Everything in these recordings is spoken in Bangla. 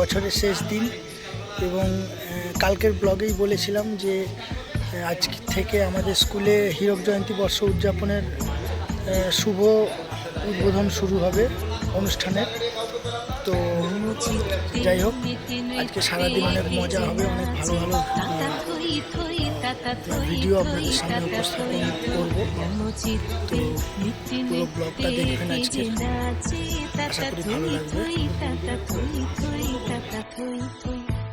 বছরের শেষ দিন এবং কালকের ব্লগেই বলেছিলাম যে আজ থেকে আমাদের স্কুলে হীরক জয়ন্তী বর্ষ উদযাপনের শুভ উদ্বোধন শুরু হবে অনুষ্ঠানের। তো যাই হোক, আজকে সারাদিন অনেক মজা হবে, অনেক ভালো ভালো ভিডিও আপনাদের সামনে উপস্থাপন করব। তো ব্লগটা দেখবেন আজকে আশা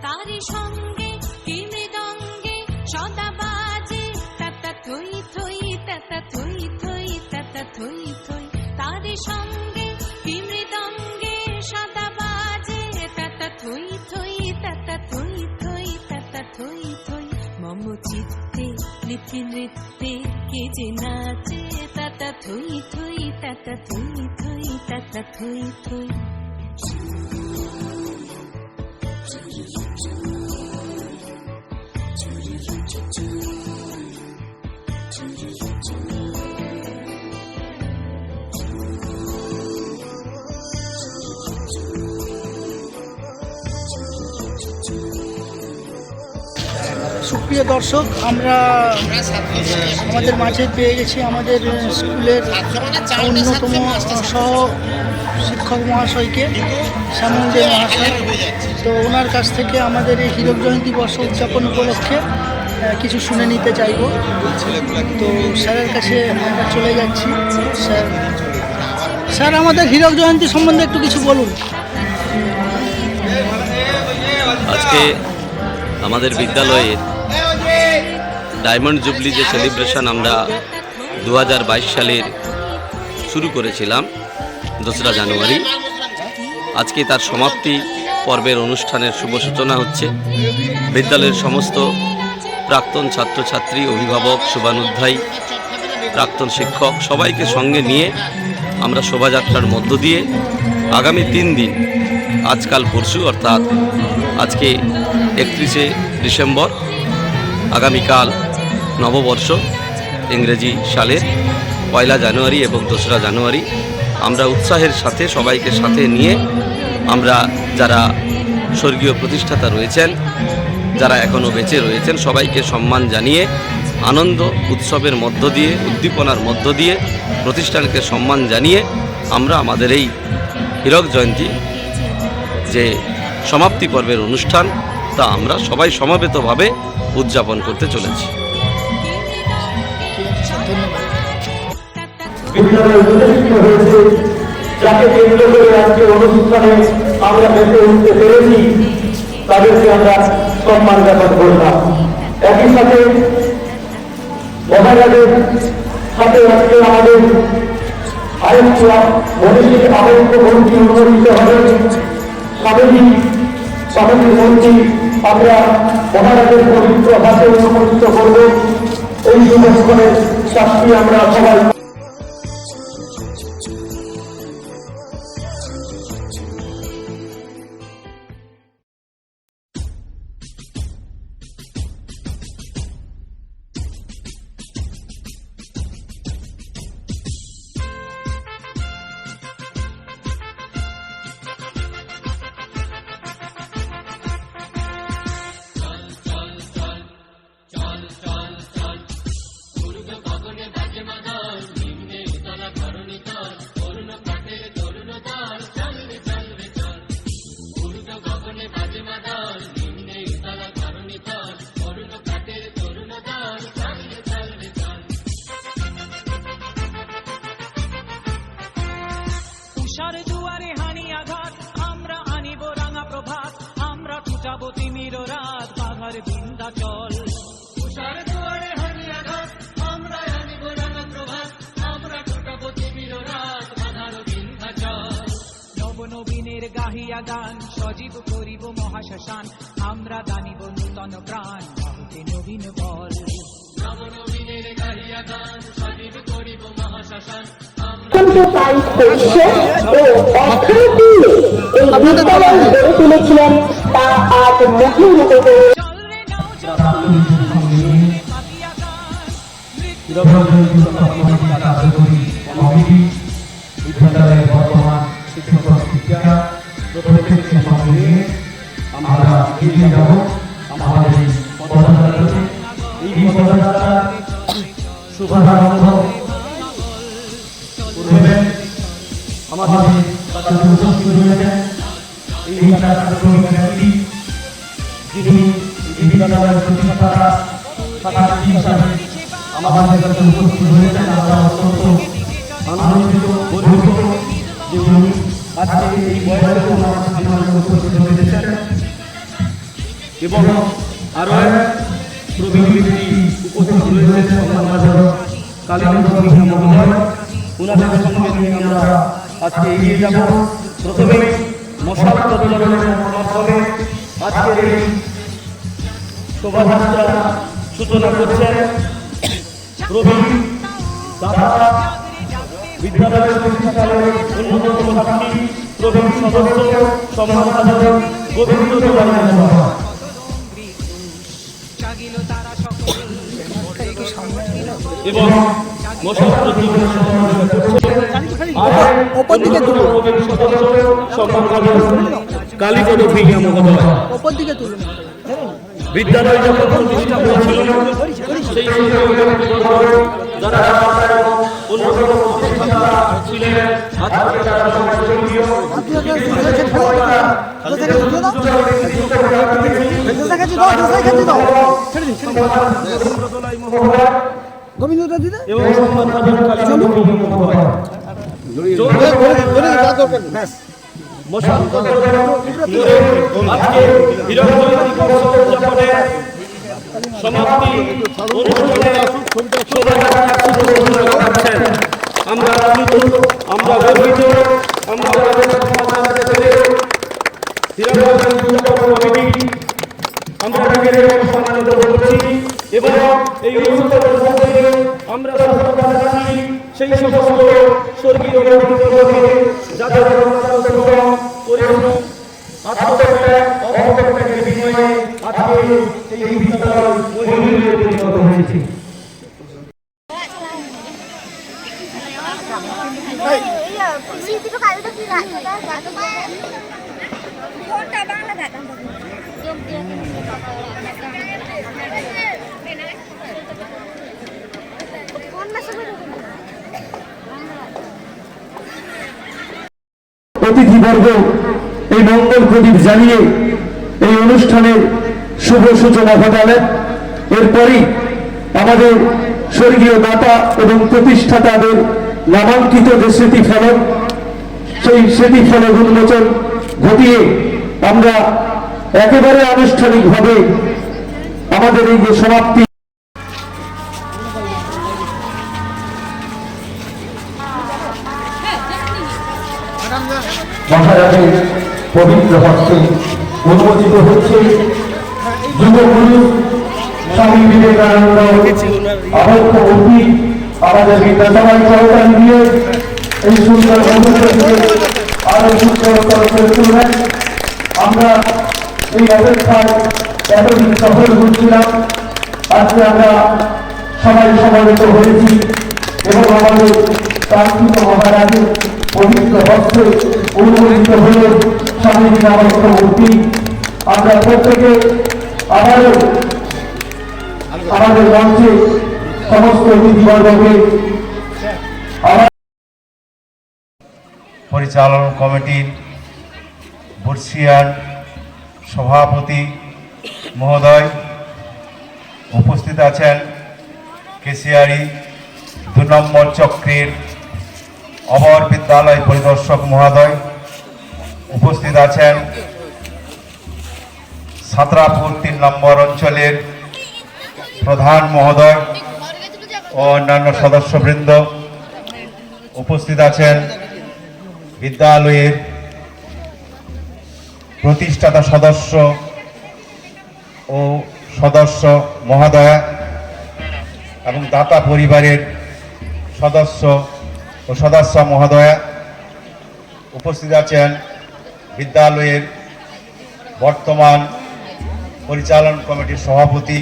তারি সঙ্গে কি মৃদঙ্গে সদা বাজে তাতা থই থই তাতা থই থই তাতা থই থই তারি সঙ্গে কি মৃদঙ্গে সদা বাজে তাতা থই থই তাতা থই থই তাতা থই থই মম চিত্তে নিত্যি নৃত্যে কে যে নাচে তাতা থই থই তাতা থই তাতা সুপ্রিয় দর্শক, আমরা আমাদের মাঝে পেয়ে গেছি আমাদের স্কুলের অন্যতম সহ শিক্ষক মহাশয়কে শ্যামল দে মহাশয়। তো ওনার কাছ থেকে আমাদের এই হীরক জয়ন্তী বর্ষ উদযাপন উপলক্ষে কিছু শুনে নিতে চাইব। তো স্যারের কাছে আমরা চলে যাচ্ছি। স্যার স্যার, আমাদের হীরক জয়ন্তী সম্বন্ধে একটু কিছু বলুন। আজকে আমাদের বিদ্যালয়ের ডায়মন্ড জুবলি যে সেলিব্রেশন আমরা দু হাজার বাইশ সালের শুরু করেছিলাম, দোসরা জানুয়ারি। আজকে তার সমাপ্তি পর্বের অনুষ্ঠানের শুভ সূচনা হচ্ছে। বিদ্যালয়ের সমস্ত প্রাক্তন ছাত্রছাত্রী, অভিভাবক, শুভানুধ্যায়ী, প্রাক্তন শিক্ষক সবাইকে সঙ্গে নিয়ে আমরা শোভাযাত্রার মধ্য দিয়ে আগামী তিন দিন, আজকাল পরশু অর্থাৎ আজকে একত্রিশে ডিসেম্বর, আগামীকাল নববর্ষ, ইংরেজি সালের পয়লা জানুয়ারি এবং দোসরা জানুয়ারি। আমরা উৎসাহের সাথে, সবাইকে সাথে নিয়ে আমরা যারা স্বর্গীয় প্রতিষ্ঠাতা রয়েছেন, যারা এখনও বেঁচে রয়েছেন, সবাইকে সম্মান জানিয়ে, আনন্দ উৎসবের মধ্য দিয়ে, উদ্দীপনার মধ্য দিয়ে, প্রতিষ্ঠানকে সম্মান জানিয়ে আমরা আমাদের এই হীরক জয়ন্তী যে সমাপ্তি পর্বের অনুষ্ঠান, তা আমরা সবাই সমবেতভাবে উদযাপন করতে চলেছি। বিদ্যালয়ে হয়েছে। যাকে কেন্দ্র করে আজকে অনুষ্ঠানে আমরা বেঁচে উঠতে পেরেছি, তাদেরকে আমরা সম্মান জ্ঞাপন করলাম। একই সাথে মহারাজের সাথে আজকে আমাদের আরেকটি ঘনিষ্ঠ আরেকটু মন্ত্রী অনুমোদিত হবে। স্বামীজি স্বামীজি মন্ত্রী আমরা মহারাজের পবিত্র হাতে অনুমোদিত করব। এই যুবক্ষণের সাক্ষী আমরা সবাই নবীনের গাহিয়া গান সজীব করিব মহাশ্মশান আমরা দানিব নূতন প্রাণ বাহুতে নবীন বল। অত্যন্ত তাই পরিশ্রম ও অর্থনীতি নিয়ে এই বিদ্যালয় গড়ে তুলেছিলেন তা আজ মুখে রূপে করে চল রে নাও জবান পাপিয়া গান। বিদ্যালয়ের বর্তমান শিক্ষক প্রত্যেকের সঙ্গে নিয়ে আমরা এগিয়ে যাব আমাদের এই পদযাত্রাতে এই পদযাত্রা শুভারম্ভ করবেন আমাদের উপস্থিত হয়েছেন এই কার্যক্রমের ব্যক্তি যিনি এই বিদ্যালয়ের প্রতিষ্ঠাতা সাক্ষী হিসাবে আমাদের কাছে উপস্থিত হয়েছেন আমরা অত্যন্ত আনন্দিত গর্বিত যে উনি আজকে এই বয়সে হয়েছেন এবং আরও এক প্রবীণ ব্যক্তি উপস্থিত রয়েছেন মহোদয়। ওনাদের সঙ্গে আমরা আজকে এগিয়ে যাব। প্রথমে মশাল মাধ্যমে আজকের এই শোভাযাত্রা সূচনা করছেন প্রবীণ দাদা বিদ্যালয়ের প্রতিষ্ঠানের অন্যতম ছাত্রী প্রবীণ সদস্য গোবিন্দ এবং মহোদয় দিকে তুলুন। বিদ্যালয় যখন প্রতিষ্ঠা হয়েছিল সেই যারা এবং অন্যান্য প্রতিষ্ঠাতা ছিলেন আজকে তারা সমাজ সক্রিয় গোবিন্দ দিদা এবং সমাপ্তি অনুষ্ঠানে শোভাযাত্রা আমরা আনন্দিত, আমরা গর্বিত, আমরা আমাদের সমাজের ছেলে হিরাবাজার উদযাপন কমিটি, আমরা নিজেদের সম্মানিত করছি। এবং এই সিটিটো কালকে কি রাত ফোনটা বাংলা দেখা যোগ দিয়ে কোন মাসে অতিথিবর্গ এই মঙ্গল প্রদীপ জ্বালিয়ে এই অনুষ্ঠানের শুভ সূচনা ঘটালেন এরপরই আমাদের স্বর্গীয় দাতা এবং প্রতিষ্ঠাতাদের নামাঙ্কিত যে স্মৃতি ফলক সেই স্মৃতি ফলক উন্মোচন ঘটিয়ে আমরা একেবারে আনুষ্ঠানিকভাবে আমাদের এই যে সমাপ্তি মহারাজের পবিত্র হস্তে অনুমোদিত হচ্ছে যুবগুরু স্বামী বিবেকানন্দ আবদ্ধ অগ্নি আমাদের বিদ্যাসভায় দিয়ে এই সুন্দর অনুষ্ঠানকে আরও সুন্দরতর করে তুলবেন। আমরা এই অপেক্ষায় এতদিন সফল হচ্ছিলাম। আজকে আমরা সবাই সমাবেত হয়েছি এবং আমাদের কাঙ্ক্ষিত মহারাজের পবিত্র হস্তে অনুমোদিত হল। মূর্তি আমরা প্রত্যেকে আবারও আমাদের মঞ্চে সমস্ত অতিথিবর্গকে পরিচালন কমিটির বর্ষিয়ান সভাপতি মহোদয় উপস্থিত আছেন কেশিয়ারি দু নম্বর চক্রের অমর বিদ্যালয় পরিদর্শক মহোদয়। উপস্থিত আছেন সাতরাপুর তিন নম্বর অঞ্চলের প্রধান মহোদয় ও অন্যান্য সদস্যবৃন্দ উপস্থিত আছেন বিদ্যালয়ের প্রতিষ্ঠাতা সদস্য ও সদস্য মহোদয়া এবং দাতা পরিবারের সদস্য ও সদস্য মহোদয়া উপস্থিত আছেন বিদ্যালয়ের বর্তমান পরিচালন কমিটির সভাপতি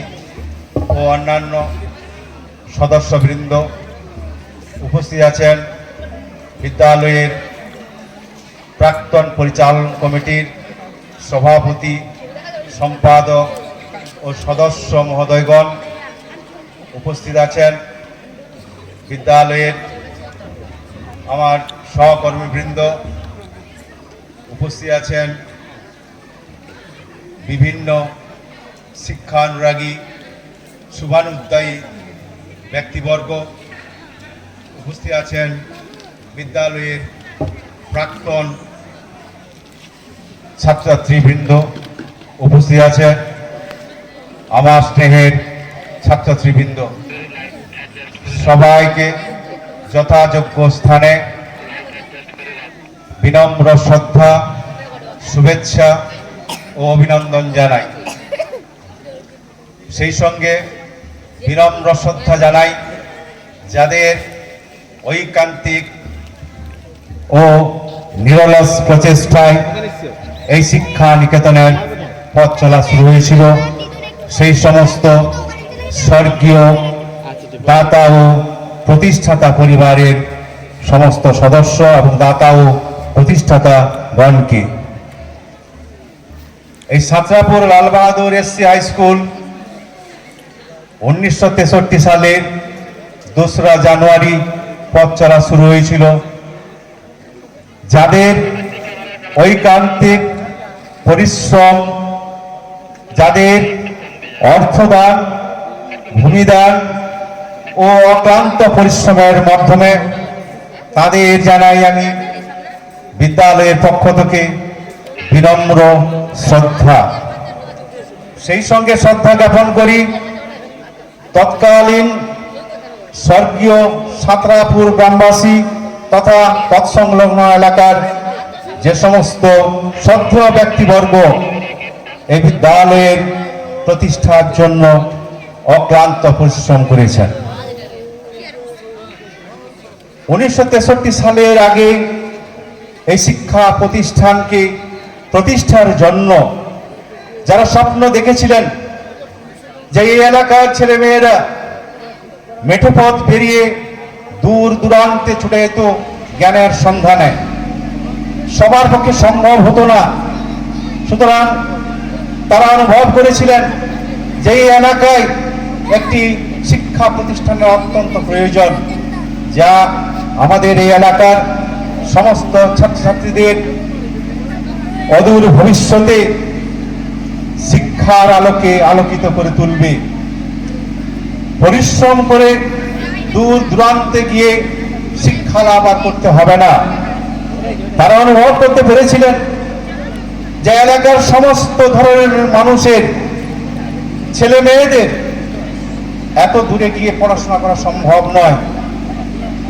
ও অন্যান্য সদস্যবৃন্দ উপস্থিত আছেন। বিদ্যালয়ের প্রাক্তন পরিচালন কমিটির সভাপতি, সম্পাদক ও সদস্য মহোদয়গণ উপস্থিত আছেন। বিদ্যালয়ের আমার সহকর্মীবৃন্দ উপস্থিত আছেন বিভিন্ন শিক্ষানুরাগী শুভানুদ্দায়ী ব্যক্তিবর্গ। উপস্থিত আছেন বিদ্যালয়ের প্রাক্তন ছাত্রছাত্রীবৃন্দ। উপস্থিত আছেন আমার স্নেহের ছাত্রছাত্রীবৃন্দ। সবাইকে যথাযোগ্য স্থানে বিনম্র শ্রদ্ধা, শুভেচ্ছা ও অভিনন্দন জানাই। সেই সঙ্গে বিনম্র শ্রদ্ধা জানাই যাদের ঐকান্তিক ও নিরলস প্রচেষ্টায় এই শিক্ষা নিকেতনের পথ চলা শুরু হয়েছিল। সেই সমস্ত স্বর্গীয় দাতা ও প্রতিষ্ঠাতা পরিবারের সমস্ত সদস্য এবং দাতা ও প্রতিষ্ঠাতা গণকে এই Satrapur Lal Bahadur SC high school উনিশশো তেষট্টি সালের দোসরা জানুয়ারি পথ চলা শুরু হয়েছিল। যাদের ঐকান্তিক পরিশ্রম, যাদের অর্থদান, ভূমিদান ও অক্লান্ত পরিশ্রমের মাধ্যমে তাদের জানাই আমি বিদ্যালয়ের পক্ষ থেকে বিনম্র শ্রদ্ধা। সেই সঙ্গে শ্রদ্ধা জ্ঞাপন করি, তৎকালীন স্বর্গীয় সাতরাপুর গ্রামবাসী তথা তৎসংলগ্ন এলাকার যে সমস্ত শ্রদ্ধেয় ব্যক্তিবর্গ এই বিদ্যালয়ের প্রতিষ্ঠার জন্য অক্লান্ত পরিশ্রম করেছেন। উনিশশো তেষট্টি সালের আগে এই শিক্ষা প্রতিষ্ঠানকে প্রতিষ্ঠার জন্য যারা স্বপ্ন দেখেছিলেন যে এই এলাকার ছেলেমেয়েরা মেঠো পথ পেরিয়ে দূর দূরান্তে ছুটে যেত জ্ঞানের সন্ধানে। সবার পক্ষে সম্ভব হতো না। সুতরাং তারা অনুভব করেছিলেন যে এই এলাকায় একটি শিক্ষা প্রতিষ্ঠানের অত্যন্ত প্রয়োজন, যা আমাদের এই এলাকার সমস্ত ছাত্রছাত্রীদের অদূর ভবিষ্যতে শিক্ষার আলোকে আলোকিত করে তুলবে। পরিশ্রম করে দূর দূরান্তে গিয়ে শিক্ষা লাভ আর করতে হবে না। তারা অনুভব করতে পেরেছিলেন যে এলাকার সমস্ত ধরনের মানুষের, ছেলে মেয়েদের এত দূরে গিয়ে পড়াশোনা করা সম্ভব নয়।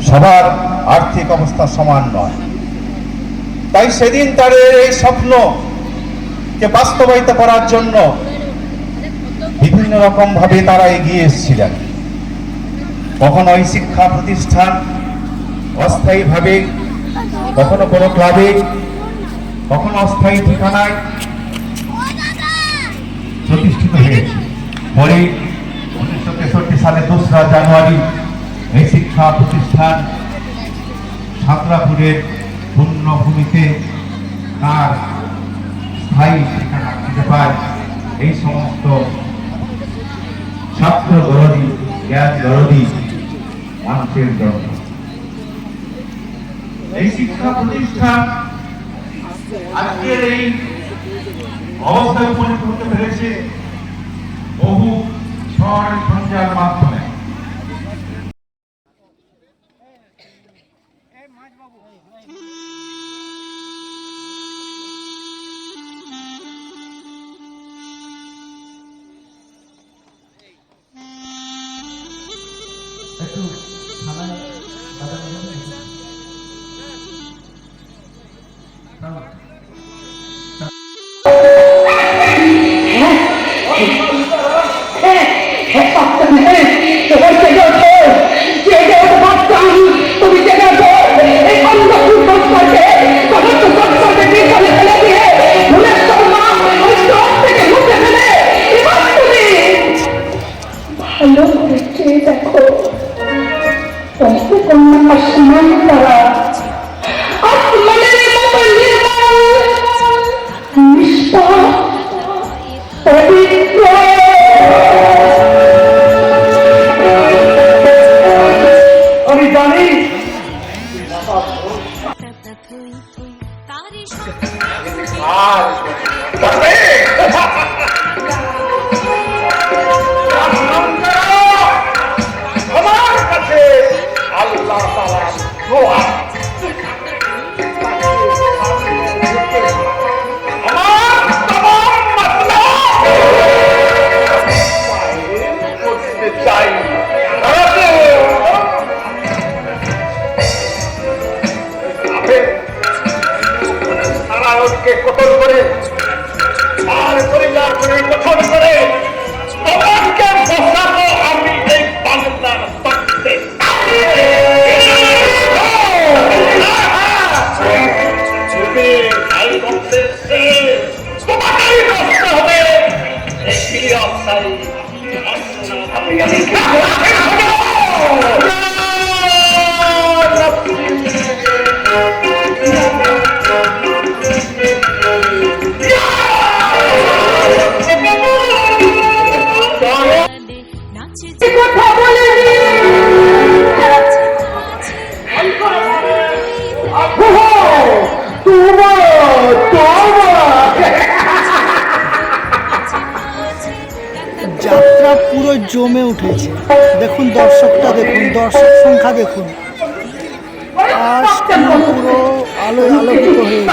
সবার আর্থিক অবস্থা সমান নয়। তাই সেদিন তাদের এই স্বপ্নকে বাস্তবায়িত করার জন্য বিভিন্ন রকম ভাবে তারা এগিয়ে এসেছিলেন। কখনো এই শিক্ষা প্রতিষ্ঠান অস্থায়ীভাবে, কখনো কোনো ক্লাবে, কখনো অস্থায়ী ঠিকানায় প্রতিষ্ঠিত হয়েছে। পরে উনিশশো তেষট্টি সালে দোসরা জানুয়ারি এই শিক্ষা প্রতিষ্ঠান সাতরাপুরের পূর্ণভূমিতে তার স্থায়ী ঠিকানা খুঁজে পায় এই সমস্ত ছাত্র দরদি, জ্ঞান দরদি, মানুষের জন্য। এই শিক্ষা প্রতিষ্ঠান আজকের এই অবস্থায় উপনীত হতে পেরেছে বহু ঝঞ্ঝার মাধ্যমে। ভালো দেখে দেখো কষ্ট কন্যা সম্মান করা আমি উঠেছে। দেখুন দর্শকটা দেখুন দর্শক সংখ্যা দেখুন। আশকোনা পুরো আলো আলোকিত হয়ে